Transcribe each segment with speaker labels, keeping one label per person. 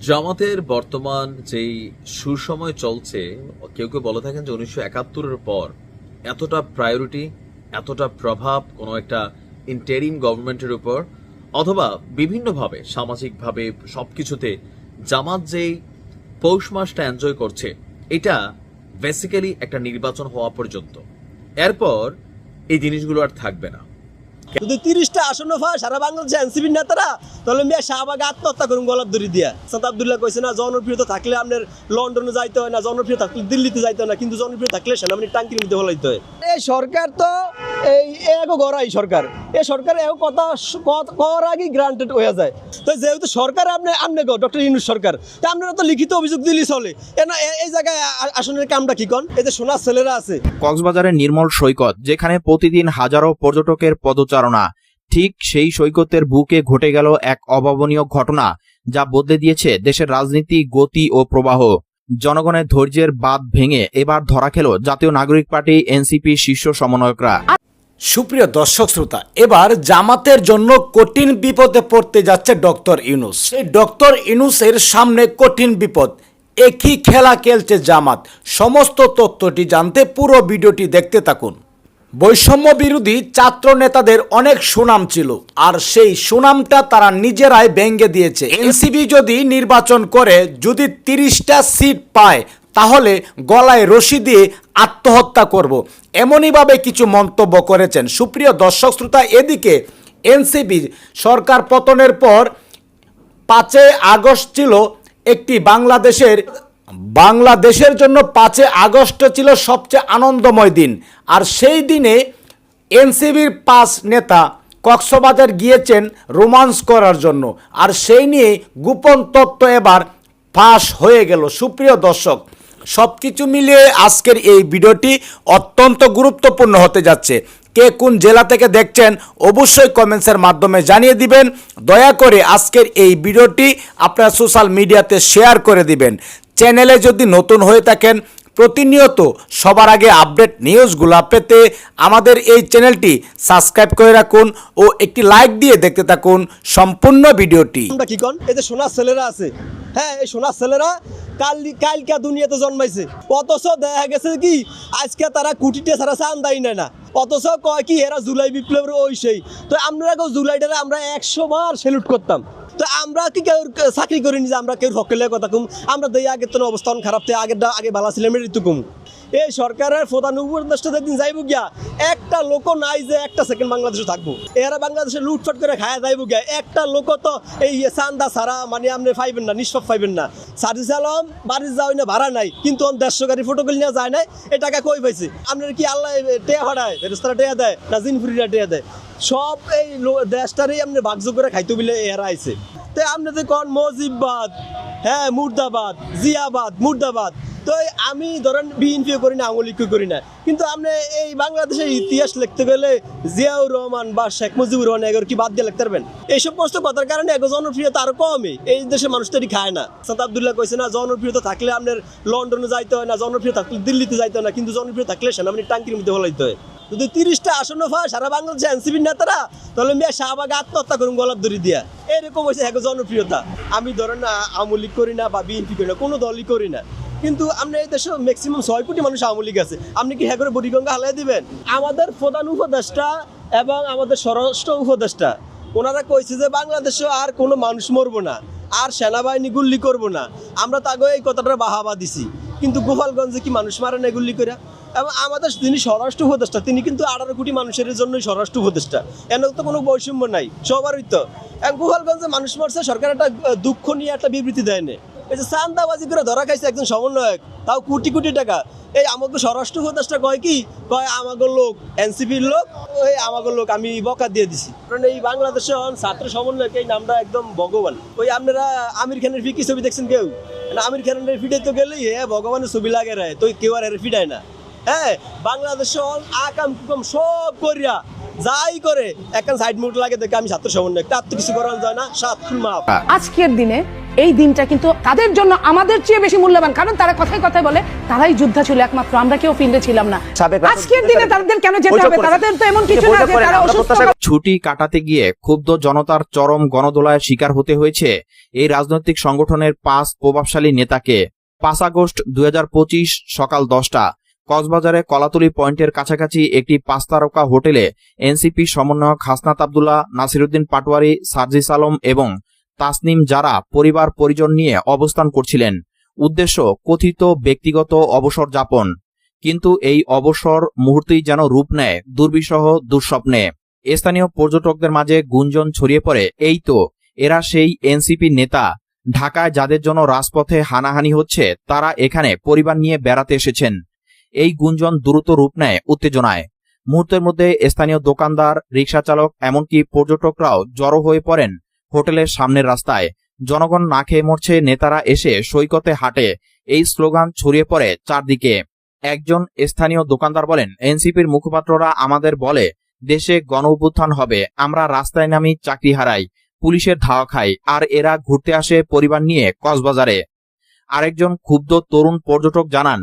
Speaker 1: জামাতের বর্তমান যেই সুসময় চলছে, কেউ কেউ বলে থাকেন যে উনিশশো একাত্তরের পর এতটা প্রায়োরিটি এতটা প্রভাব কোনো একটা ইন্টেরিম গভর্নমেন্টের উপর, অথবা বিভিন্নভাবে, সামাজিকভাবে সবকিছুতে জামাত যেই পৌষ মাসটা এনজয় করছে, এটা বেসিক্যালি একটা নির্বাচন হওয়া পর্যন্ত। এরপর এই জিনিসগুলো আর থাকবে না।
Speaker 2: যদি তিরিশটা আসন্ন হয় সারা বাংলাদেশে এনসিপির নেতারা, তাহলে মেয়ে শাহবাগে আত্মহত্যা করুন গলাপ দড়ি দিয়া। সাদ আবদুল্লাহ কইছে না জনপ্রিয়তা থাকলে আপনার লন্ডনে যাইতে হয় না, জনপ্রিয় থাকলে দিল্লিতে যাইতে হয় না, কিন্তু জনপ্রিয় থাকলে সেনাবাহিনী টাঙ্কির মধ্যে হলাইতে হয়। এই সরকার তো এই এক গড়াই সরকার। এই সরকার এও কথা কর আগেই গ্রান্টেড হয়ে যায়। তো যেহেতু সরকার আপনি আপনি গো ডক্টর ইনুস সরকার। তা আপনারা তো লিখিত অভিযোগ দিলি চলে। এ না, এই জায়গায় আসনের কামটা কি কন? যে সোনার ছেলেরা আছে।
Speaker 3: কক্সবাজারের নির্মল সৈকত যেখানে প্রতিদিন হাজারো পর্যটকের পদচারণা ঠিক সেই সৈকতের বুকে ঘটে গেল এক অভাবনীয় ঘটনা যা বদলে দিয়েছে দেশের রাজনীতি গতি ও প্রবাহ। জনগণের ধৈর্যের বাদ ভেঙে এবার ধরা খেল জাতীয় নাগরিক পার্টি এনসিপি শীর্ষ সমন্বয়করা।
Speaker 4: সুপ্রিয় দর্শক শ্রোতা, এবার জামাতের জন্য কঠিন বিপদে পড়তে যাচ্ছে ডক্টর ইউনুস। এই ডক্টর ইউনুসের সামনে কঠিন বিপদ। একই খেলা খেলছে জামাত। সমস্ত তথ্যটি জানতে পুরো ভিডিওটি দেখতে থাকুন। বৈষম্য বিরোধী ছাত্র নেতাদের অনেক সুনাম ছিল, আর সেই সুনামটা তারা নিজেরাই ভেঙে দিয়েছে। এনসিবি যদি নির্বাচন করে, যদি তিরিশটা সিট পায় তাহলে গলায় রশি দিয়ে আত্মহত্যা করব। এমনইভাবে কিছু মন্তব্য করেছেন। সুপ্রিয় দর্শক শ্রোতা, এদিকে এনসিবি সরকার পতনের পর পাঁচই আগস্ট ছিল একটি বাংলাদেশের বাংলাদেশের জন্য পাঁচই আগস্ট ছিল সবচেয়ে আনন্দময় দিন। আর সেই দিনে এনসিবির পাঁচ নেতা কক্সবাজার গিয়েছেন রোমান্স করার জন্য। আর সেই নিয়ে গোপন তত্ত্ব এবার ফাঁস হয়ে গেল। সুপ্রিয় দর্শক সব কিছু মিলিয়ে আজকের এই ভিডিওটি অত্যন্ত গুরুত্বপূর্ণ হতে যাচ্ছে। কে কোন জেলা থেকে দেখছেন অবশ্যই কমেন্টসের মাধ্যমে জানিয়ে দিবেন। দয়া করে আজকের এই ভিডিওটি আপনারা সোশ্যাল মিডিয়াতে শেয়ার করে দিবেন। চ্যানেলে যদি নতুন হয়ে থাকেন, প্রতিনিয়ত সবার আগে আপডেট নিউজগুলো পেতে আমাদের এই চ্যানেলটি সাবস্ক্রাইব করে রাখুন ও একটি লাইক দিয়ে দেখতে থাকুন সম্পূর্ণ ভিডিওটি।
Speaker 2: কি কন? এই যে সোনার ছেলেরা আছে। হ্যাঁ এই সোনার ছেলেরা কাল কালকা দুনিয়াতে জন্মাইছে। অথচ দেখা গেছে কি, আজকে তারা কুটিতে ছাড়া চান দেয় না। অথচ কয় কি, এরা জুলাই বিপ্লবের ওই তো আমরা জুলাইটারে আমরা একশো বার সেলুট করতাম। তো আমরা কি কেউ চাকরি করিনি যে আমরা কেউ হকেলের কথা কম? আমরা দেই আগের তো অবস্থান খারাপ থেকে আগের আগে ভালো ছিলাম ঋতু কম। এই সরকারের প্রধান উপদেষ্টা যেদিন যাইব গিয়া, একটা লোক নাই যে একটা সেকেন্ড বাংলাদেশে থাকব। এরা বাংলাদেশে লুটফাট করে খায়া যাইব গিয়া, একটা লোক তো এই চান্দা ছাড়া মানে আপনি পাইবেন না, নিষ্পাপ পাইবেন না। সার্জিস আলম বাড়ির যাওয়াই না, ভাড়া নাই, কিন্তু দেড়শো গাড়ি ফটো নিয়ে যায় নাই, এ টাকা কই পাইছে? আপনার কি আল্লাহ টেয়া ভাড়ায় ফেরস্তারা টেয়া দেয়, না জিনফুরিরা টেয়া দেয়? সব এই দেশটারই আপনি ভাগ্য করে খাইতে বলে এরা আইছে। তো আপনি যে কন, মজিববাদ হ্যাঁ মুর্দাবাদ, জিয়াবাদ, মুর্দাবাদ তো আমি ধরেন বিএনপিও করি না, আওয়ামী করি না। কিন্তু আপনি এই বাংলাদেশের ইতিহাস লিখতে গেলে জিয়াউর রহমান বা শেখ মুজিবুর রহমান এগুলো কি বাদ দিয়ে লিখতে পারবেন? এই সমস্ত কথার কারণে এগো জনপ্রিয়তা আরও কমই। এই দেশের মানুষ তো খায় না। সাদ আবদুল্লাহ কইছে না, জনপ্রিয়তা থাকলে আপনার লন্ডনে যাইতে হয় না জনপ্রিয় থাকলে দিল্লিতে যাইতে হয় না, কিন্তু জনপ্রিয় থাকলে সেনাবাহিনী টাঙ্কির মধ্যে হলাইতে হয়। যদি তিরিশটা আসন্ন হয় সারা বাংলাদেশে এনসিপির নেতারা, তাহলে মেয়ে শাহবাগে আত্মহত্যা করুন গলাপ দড়ি দিয়া। এরকম হয়েছে এক জনপ্রিয়তা। আমি ধরেন না আওয়ামী লীগ করি না বা বিএনপি করি না, কোনো দলই করি না। কিন্তু আপনি এই দেশে ম্যাক্সিমাম ছয় কোটি মানুষ আওয়ামী লীগ আছে। আপনি কি হ্যাঁ করে বুড়িগঙ্গা হালাই দিবেন? আমাদের প্রধান উপদেষ্টা এবং আমাদের স্বরাষ্ট্র উপদেষ্টা, ওনারা কইছে যে বাংলাদেশে আর কোনো মানুষ মরবো না, আর সেনাবাহিনী গুল্লি করব না। আমরা তাকে এই কথাটা বাহাবা দিছি। কিন্তু গোপালগঞ্জে কি মানুষ মারে না গুল্লি করে এবং আমাদের তিনি স্বরাষ্ট্র উপদেষ্টা, তিনি কিন্তু আঠারো কোটি মানুষের জন্যই স্বরাষ্ট্র উপদেষ্টা। এর তো কোনো বৈষম্য নাই, সবারই তো। এবং গোপালগঞ্জে মানুষ মারছে, সরকার একটা দুঃখ নিয়ে একটা বিবৃতি দেয় না। এই যে চান্দাবাজি করে ধরা খাইছে একজন সমন্বয়ক, তাও কোটি কোটি টাকা। এই আমাকে স্বরাষ্ট্র উপদেষ্টা কয় কি? কয় আমাকে লোক, এনসিপির লোক ওই আমাকে লোক, আমি বকা দিয়ে দিছি। কারণ এই বাংলাদেশে হন ছাত্র সমন্বয়ক, এই নামটা একদম ভগবান। ওই আপনারা আমির খানের ফিকি ছবি দেখছেন কেউ? আমির খানের ফিডে তো গেলেই হ্যাঁ ভগবানের ছবি লাগে রে তো কেউ আর ফিডায় না। হ্যাঁ বাংলাদেশে আকাম কুকাম সব করিয়া যাই করে এখন সাইড মুট লাগে দেখে আমি ছাত্র সমন্বয় তার তো কিছু করানো যায় না, সাত
Speaker 5: আজকের দিনে এই দিনটা কিন্তু তাদের জন্য আমাদের চেয়ে বেশি মূল্যবান। কারণ তারা কথায় কথায় বলে তারাই যোদ্ধা ছিল একমাত্র আমরা কেউ ফিল্ডে ছিলাম না। আজকের দিনে তাদের কেন যেতে হবে? তাদের তো এমন কিছু না যে তারা অসুস্থ
Speaker 3: ছুটি কাটাতে গিয়ে ক্ষুব্ধ জনতার চরম গণদোলায় শিকার হতে হয়েছে এই রাজনৈতিক সংগঠনের পাঁচ প্রভাবশালী নেতাকে। পাঁচ আগস্ট দুই হাজার পঁচিশ সকাল দশটা কক্সবাজারে কলাতলি পয়েন্টের কাছাকাছি একটি পাঁচ তারকা হোটেলে এনসিপি সমন্বয়ক হাসনাত আবদুল্লাহ নাসিরুদ্দিন পাটোয়ারি সার্জিস আলম এবং তাসনিম যারা পরিবার পরিজন নিয়ে অবস্থান করছিলেন, উদ্দেশ্য কথিত ব্যক্তিগত অবসর যাপন। কিন্তু এই অবসর মুহূর্তেই যেন রূপ নেয় দুর্বিষহ দুঃস্বপ্নে। স্থানীয় পর্যটকদের মাঝে গুঞ্জন ছড়িয়ে পড়ে, এই তো, এরা সেই এনসিপি নেতা। ঢাকায় যাদের জন্য রাজপথে হানাহানি হচ্ছে, তারা এখানে পরিবার নিয়ে বেড়াতে এসেছেন। এই গুঞ্জন দ্রুত রূপ নেয় উত্তেজনায়। মুহূর্তের মধ্যে স্থানীয় দোকানদার রিক্সা চালক এমনকি পর্যটকরাও জড়ো হয়ে পড়েন। হোটেলের সামনের রাস্তায় জনগণ না খেয়ে মরছে, নেতারা এসে সৈকতে হাঁটে। এই স্লোগান ছড়িয়ে পড়ে চারদিকে। একজন স্থানীয় দোকানদার বলেন, এনসিপির মুখপাত্ররা আমাদের বলে, দেশে গণ হবে, আমরা রাস্তায় নামি, চাকরি হারাই, পুলিশের ধাওয়া খাই, আর এরা ঘুরতে আসে পরিবার নিয়ে কক্সবাজারে। আরেকজন ক্ষুব্ধ তরুণ পর্যটক জানান,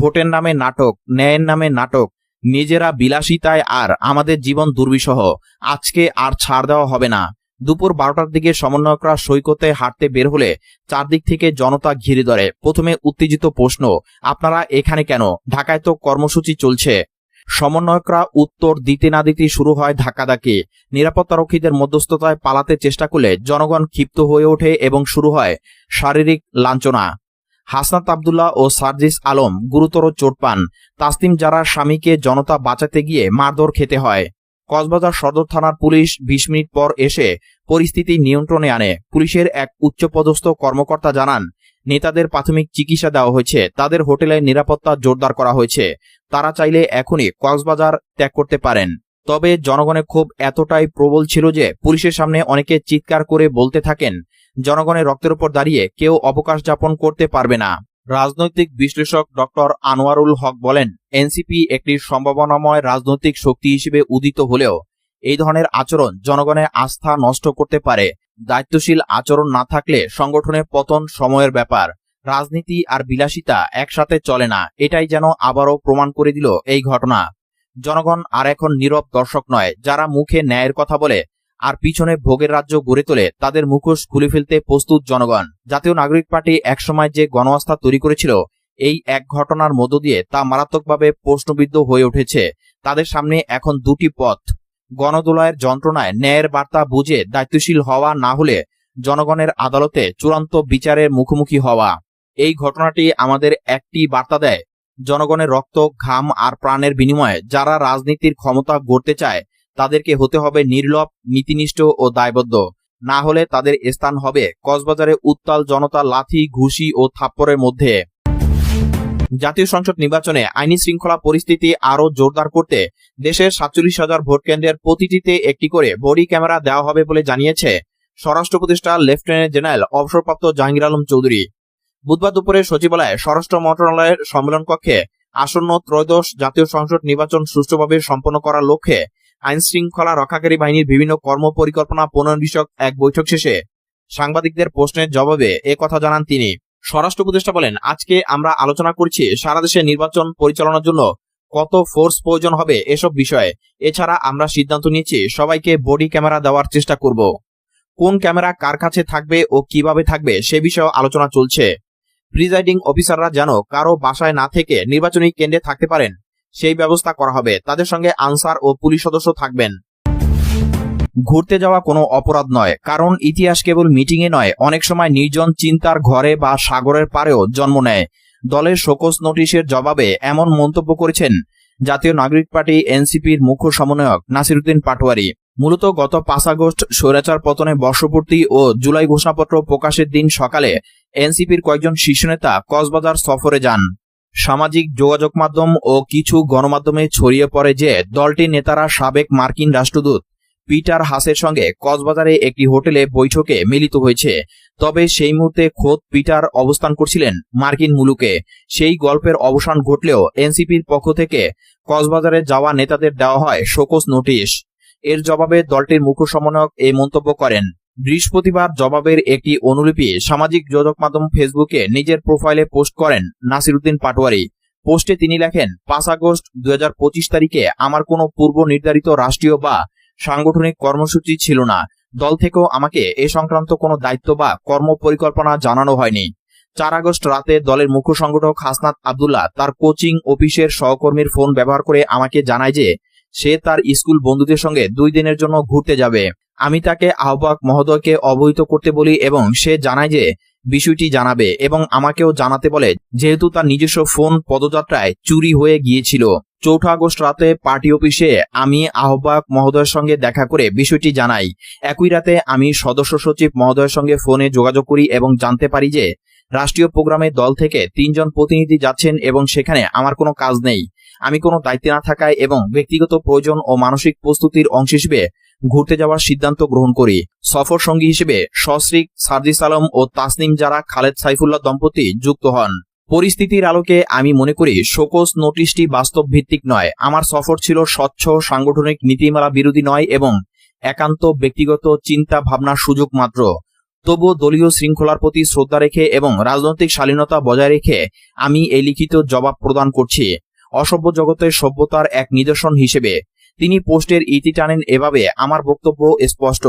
Speaker 3: ভোটের নামে নাটক, ন্যায়ের নামে নাটক, নিজেরা বিলাসিতায় আর আমাদের জীবন দুর্বিষহ, আজকে আর ছাড় দেওয়া হবে না। দুপুর বারোটার দিকে সমন্বয়করা সৈকতে হাঁটতে বের হলে চারদিক থেকে জনতা ঘিরে ধরে। প্রথমে উত্তেজিত প্রশ্ন, আপনারা এখানে কেন? ঢাকায় তো কর্মসূচি চলছে। সমন্বয়করা উত্তর দিতে না দিতে শুরু হয় ধাক্কাধাক্কি। নিরাপত্তারক্ষীদের মধ্যস্থতায় পালাতে চেষ্টা করলে জনগণ ক্ষিপ্ত হয়ে ওঠে এবং শুরু হয় শারীরিক লাঞ্ছনা। হাসনাত আবদুল্লাহ ও সার্জিস আলম গুরুতর চোট পান। তাসলিম যারা স্বামীকে জনতা বাঁচাতে গিয়ে মারধর খেতে হয়। কক্সবাজার সদর থানার পুলিশ বিশ মিনিট পর এসে পরিস্থিতি নিয়ন্ত্রণে আনে। পুলিশের এক উচ্চপদস্থ কর্মকর্তা জানান, নেতাদের প্রাথমিক চিকিৎসা দেওয়া হয়েছে। তাদের হোটেলের নিরাপত্তা জোরদার করা হয়েছে। তারা চাইলে এখনই কক্সবাজার ত্যাগ করতে পারেন। তবে জনগণের ক্ষোভ এতটাই প্রবল ছিল যে পুলিশের সামনে অনেকে চিৎকার করে বলতে থাকেন, জনগণের রক্তের উপর দাঁড়িয়ে কেউ অবকাশ যাপন করতে পারবে না। রাজনৈতিক বিশ্লেষক ডক্টর আনোয়ারুল হক বলেন, এনসিপি একটি সম্ভাবনাময় রাজনৈতিক শক্তি হিসেবে উদিত হলেও এই ধরনের আচরণ জনগণের আস্থা নষ্ট করতে পারে। দায়িত্বশীল আচরণ না থাকলে সংগঠনের পতন সময়ের ব্যাপার। রাজনীতি আর বিলাসিতা একসাথে চলে না, এটাই যেন আবারও প্রমাণ করে দিল এই ঘটনা। জনগণ আর এখন নীরব দর্শক নয়, যারা মুখে ন্যায়ের কথা বলে আর পিছনে ভোগের রাজ্য গড়ে তোলে তাদের মুখোশ খুলে ফেলতে প্রস্তুত জনগণ। জাতীয় নাগরিক পার্টি একসময় যে গণআস্থা তৈরি করেছিল, এই এক ঘটনার মধ্য দিয়ে তা মারাত্মকভাবে প্রশ্নবিদ্ধ হয়ে উঠেছে। তাদের সামনে এখন দুটি পথ। গণদোলয়ের যন্ত্রণায় ন্যায়ের বার্তা বুঝে দায়িত্বশীল হওয়া না হলে জনগণের আদালতে চূড়ান্ত বিচারের মুখোমুখি হওয়া। এই ঘটনাটি আমাদের একটি বার্তা দেয়, জনগণের রক্ত, ঘাম আর প্রাণের বিনিময়ে যারা রাজনীতির ক্ষমতা গড়তে চায় তাদেরকে হতে হবে নির্লভ নীতিনিষ্ঠ ও দায়বদ্ধ। না হলে তাদের স্থান হবে কক্সবাজারে উত্তাল জনতা লাথি, ঘুষি ও থাপ্পড়ের মধ্যে। জাতীয় সংসদ নির্বাচনে আইনি শৃঙ্খলা পরিস্থিতি আরও জোরদার করতে দেশের সাতচল্লিশ হাজার ভোট কেন্দ্রের প্রতিটিতে একটি করে বডি ক্যামেরা দেওয়া হবে বলে জানিয়েছে স্বরাষ্ট্র উপদেষ্টা লেফটেন্যান্ট জেনারেল অবসরপ্রাপ্ত জাহাঙ্গীর আলম চৌধুরী। বুধবার দুপুরে সচিবালয়ে স্বরাষ্ট্র মন্ত্রণালয়ের সম্মেলন কক্ষে আসন্ন ত্রয়োদশ জাতীয় সংসদ নির্বাচন সুষ্ঠুভাবে সম্পন্ন করার লক্ষ্যে আইন শৃঙ্খলা রক্ষাকারী বাহিনীর বিভিন্ন কর্ম পরিকল্পনা প্রণয়ন বিষয়ক এক বৈঠক শেষে সাংবাদিকদের প্রশ্নের জবাবে এ কথা জানান তিনি। স্বরাষ্ট্র উপদেষ্টা বলেন, আজকে আমরা আলোচনা করছি সারা দেশে নির্বাচন পরিচালনার জন্য কত ফোর্স প্রয়োজন হবে এসব বিষয়ে। এছাড়া আমরা সিদ্ধান্ত নিয়েছি সবাইকে বডি ক্যামেরা দেওয়ার চেষ্টা করব। কোন ক্যামেরা কার কাছে থাকবে ও কীভাবে থাকবে সে বিষয়ে আলোচনা চলছে। প্রিজাইডিং অফিসাররা যেন কারও বাসায় না থেকে নির্বাচনী কেন্দ্রে থাকতে পারেন। সেই ব্যবস্থা করা হবে। তাদের সঙ্গে আনসার ও পুলিশ সদস্য থাকবেন। ঘুরতে যাওয়া কোনো অপরাধ নয়, কারণ ইতিহাস কেবল মিটিংয়ে নয়, অনেক সময় নির্জন চিন্তার ঘরে বা সাগরের পারেও জন্ম নেয়। দলের শোকস নোটিশের জবাবে এমন মন্তব্য করেছেন জাতীয় নাগরিক পার্টি এনসিপির মুখ্য সমন্বয়ক নাসিরুদ্দিন পাটোয়ারি। মূলত গত পাঁচ আগস্ট স্বৈরাচার পতনে বর্ষপূর্তি ও জুলাই ঘোষণাপত্র প্রকাশের দিন সকালে এনসিপির কয়েকজন শীর্ষ নেতা কক্সবাজার সফরে যান। সামাজিক যোগাযোগ মাধ্যম ও কিছু গণমাধ্যমে ছড়িয়ে পড়ে যে দলটির নেতারা সাবেক মার্কিন রাষ্ট্রদূত পিটার হাসের সঙ্গে কক্সবাজারে একটি হোটেলে বৈঠকে মিলিত হয়েছে। তবে সেই মুহূর্তে খোদ পিটার অবস্থান করছিলেন মার্কিন মুলুকে। সেই গল্পের অবসান ঘটলেও এনসিপির পক্ষ থেকে কক্সবাজারে যাওয়া নেতাদের দেওয়া হয় শোকস নোটিশ। এর জবাবে দলটির মুখ্য সমন্বয়ক এই মন্তব্য করেন। বৃহস্পতিবার জবাবের একটি অনুলিপি সামাজিক যোগাযোগ মাধ্যম ফেসবুকে নিজের প্রোফাইলে পোস্ট করেন নাসিরুদ্দিন পাটোয়ারি। পোস্টে তিনি লেখেন, পাঁচ আগস্ট দুই হাজার পঁচিশ তারিখে আমার কোনো পূর্ব নির্ধারিত রাষ্ট্রীয় বা সাংগঠনিক কর্মসূচি ছিল না। দল থেকেও আমাকে এ সংক্রান্ত কোনো দায়িত্ব বা কর্ম পরিকল্পনা জানানো হয়নি। চার আগস্ট রাতে দলের মুখ্য সংগঠক হাসনাত আবদুল্লাহ তার কোচিং অফিসের সহকর্মীর ফোন ব্যবহার করে আমাকে জানায় যে সে তার স্কুল বন্ধুদের সঙ্গে দুই দিনের জন্য ঘুরতে যাবে। আমি তাকে আহ্বায়ক মহোদয়কে অবহিত করতে বলি এবং সে জানায় যে বিষয়টি জানাবে এবং আমাকেও জানাতে বলে, যেহেতু তার নিজস্ব ফোন পদযাত্রায় চুরি হয়ে গিয়েছিল। চৌঠা আগস্ট রাতে পার্টি অফিসে আমি আহ্বায়ক মহোদয়ের সঙ্গে দেখা করে বিষয়টি জানাই। একই রাতে আমি সদস্য সচিব মহোদয়ের সঙ্গে ফোনে যোগাযোগ করি এবং জানতে পারি যে রাষ্ট্রীয় প্রোগ্রামে দল থেকে তিনজন প্রতিনিধি যাচ্ছেন এবং সেখানে আমার কোনো কাজ নেই। আমি কোনো দায়িত্বে না থাকায় এবং ব্যক্তিগত প্রয়োজন ও মানসিক প্রস্তুতির অংশ হিসেবে ঘুরতে যাওয়ার সিদ্ধান্ত গ্রহণ করি। সফর সঙ্গী হিসেবে সশ্রিক সার্জিস আলম ও তাসনিম যারা খালেদ সাইফুল্লাহ দম্পতি যুক্ত হন। পরিস্থিতির আলোকে আমি মনে করি শোকস নোটিশটি বাস্তব ভিত্তিক নয়। আমার সফর ছিল স্বচ্ছ, সাংগঠনিক, নীতিমালা বিরোধী নয় এবং একান্ত ব্যক্তিগত চিন্তা ভাবনার সুযোগ মাত্র। তবুও দলীয় শৃঙ্খলার প্রতি শ্রদ্ধা রেখে এবং রাজনৈতিক শালীনতা বজায় রেখে আমি এই লিখিত জবাব প্রদান করছি। অসভ্য জগতের সভ্যতার এক নিদর্শন হিসেবে তিনি পোস্টের ইতি টানেন এভাবে, আমার বক্তব্য স্পষ্ট।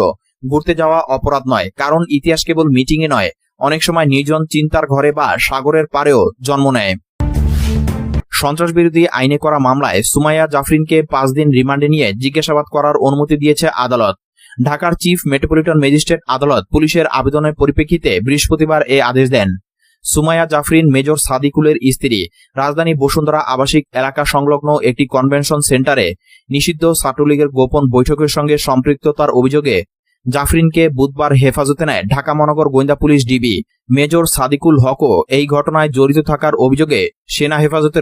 Speaker 3: ঘুরতে যাওয়া অপরাধ নয়, কারণ ইতিহাস কেবল মিটিংয়ে নয়। অনেক সময় নির্জন চিন্তার ঘরে বা সাগরের পারেও জন্ম নেয়। সন্ত্রাস বিরোধী আইনে করা মামলায় সুমাইয়া জাফরিনকে পাঁচ দিন রিমান্ডে নিয়ে জিজ্ঞাসাবাদ করার অনুমতি দিয়েছে আদালত। ঢাকার চিফ মেট্রোপলিটন ম্যাজিস্ট্রেট আদালত পুলিশের আবেদনের পরিপ্রেক্ষিতে বৃহস্পতিবার এ আদেশ দেন। সুমাইয়া জাফরিন মেজর সাদিকুলের স্ত্রী। রাজধানী বসুন্ধরা আবাসিক এলাকা সংলগ্ন একটি কনভেনশন সেন্টারে নিষিদ্ধ ছাত্রলীগের গোপন বৈঠকের সঙ্গে সম্পৃক্ততার অভিযোগে জাফরিনকে বুধবার হেফাজতে নেয় ঢাকা মহানগর গোয়েন্দা পুলিশ ডিবি। মেজর সাদিকুল হকও এই ঘটনায় জড়িত থাকার অভিযোগে সেনা হেফাজতে